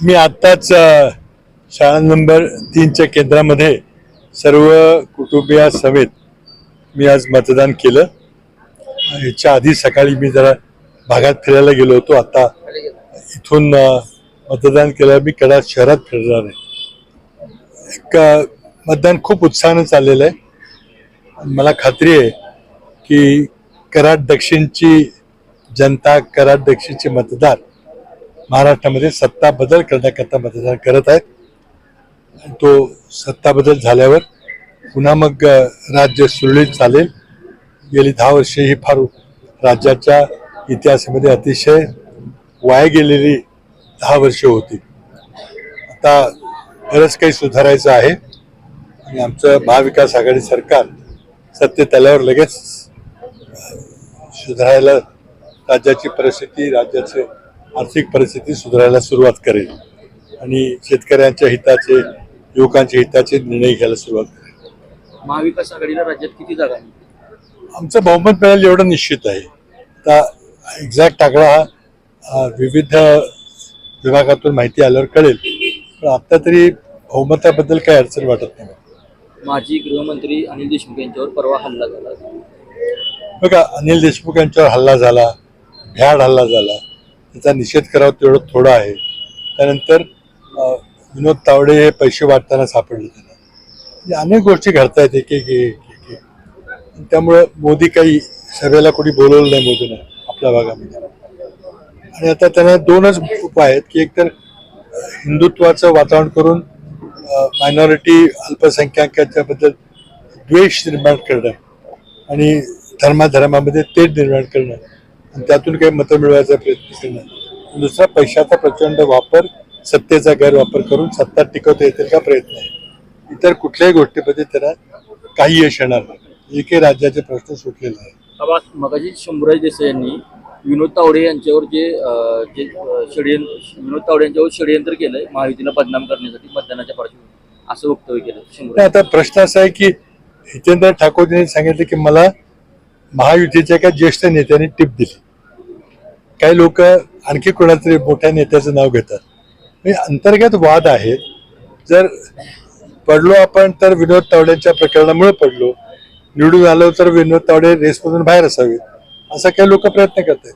मी आत्ताच शाळा नंबर तीनच्या केंद्रामध्ये सर्व कुटुंबियासमेत मी आज मतदान केलं. याच्या आधी सकाळी मी जरा भागात फिरायला गेलो होतो. आता इथून मतदान केलं मी कडा शहरात फिरणार आहे. एक मतदान खूप उत्साहानं चाललेलं आहे. मला खात्री आहे की कराड दक्षिणची जनता कराड दक्षिणचे मतदार महाराष्ट्रामध्ये सत्ता बदल करण्याकरता मतदान करत आहेत. तो सत्ता बदल झाल्यावर पुन्हा मग राज्य सुरळीत चालेल. गेली दहा वर्षे ही फार राज्याच्या इतिहासामध्ये अतिशय वाया गेलेली दहा वर्षे होती. आता बरंच काही सुधारायचं आहे. आणि आमचं महाविकास आघाडी सरकार सत्तेत आल्यावर लगेच सुधारायला राज्याची परिस्थिती राज्याचे आर्थिक परिस्थिती सुधारायला सुरुवात करेल. आणि शेतकऱ्यांच्या हिताचे युवकांच्या हिताचे निर्णय घ्यायला सुरुवात करेल. महाविकास आघाडीला राज्यात किती जागा? आमचं बहुमत मिळेल एवढं निश्चित आहे. आता एक्झॅक्ट आकडा हा विविध विभागातून माहिती आल्यावर कळेल. पण आता तरी बहुमताबद्दल काही अडचण वाटत नाही. माजी गृहमंत्री अनिल देशमुख यांच्यावर परवा हल्ला झाला. बघा अनिल देशमुख यांच्यावर हल्ला झाला भ्याड हल्ला झाला. त्याचा निषेध करावा तेवढं थोडं आहे. त्यानंतर विनोद तावडे हे पैसे वाटताना सापडले त्यांना. म्हणजे अनेक गोष्टी घडता आहेत एक एक त्यामुळं मोदी काही सभेला कोणी बोलवलं नाही मोदीनं आपल्या भागामध्ये. आणि आता त्यांना दोनच उपाय आहेत की एकतर तर हिंदुत्वाचं वातावरण करून मायनॉरिटी अल्पसंख्याकांच्याबद्दल द्वेष निर्माण करणं आणि धर्माधर्मामध्ये तेढ निर्माण करणं. आणि त्यातून काही मतं मिळवायचा प्रयत्न करणं दुसरा पैशाचा प्रचंड वापर सत्तेचा गैरवापर करून सत्ता टिकवता येतील का? प्रयत्न आहे. इतर कुठल्याही गोष्टीमध्ये त्यांना काही यश येणार नाही. एकही राज्याचे प्रश्न सुटलेले आहे मगाशी शंभूराज देसाई यांनी विनोद तावडे यांच्यावर जे जे षडयंत्र विनोद तावडे यांच्यावर षडयंत्र केलंय महायुतीला बदनाम करण्यासाठी मतदानाच्या पार्श्वभूमीवर. असं वक्तव्य केलं आता प्रश्न असा आहे की हितेंद्र ठाकूर यांनी सांगितलं की मला महायुतीच्या एका ज्येष्ठ नेत्याने टिप दिली. काही लोक आणखी कोणातरी मोठ्या नेत्याचं नाव घेतात. म्हणजे अंतर्गत वाद आहेत जर पडलो आपण तर विनोद तावड्यांच्या प्रकरणामुळे पडलो. निवडून आलो तर विनोद तावडे रेसमधून बाहेर असावेत. असा काही लोक प्रयत्न करतात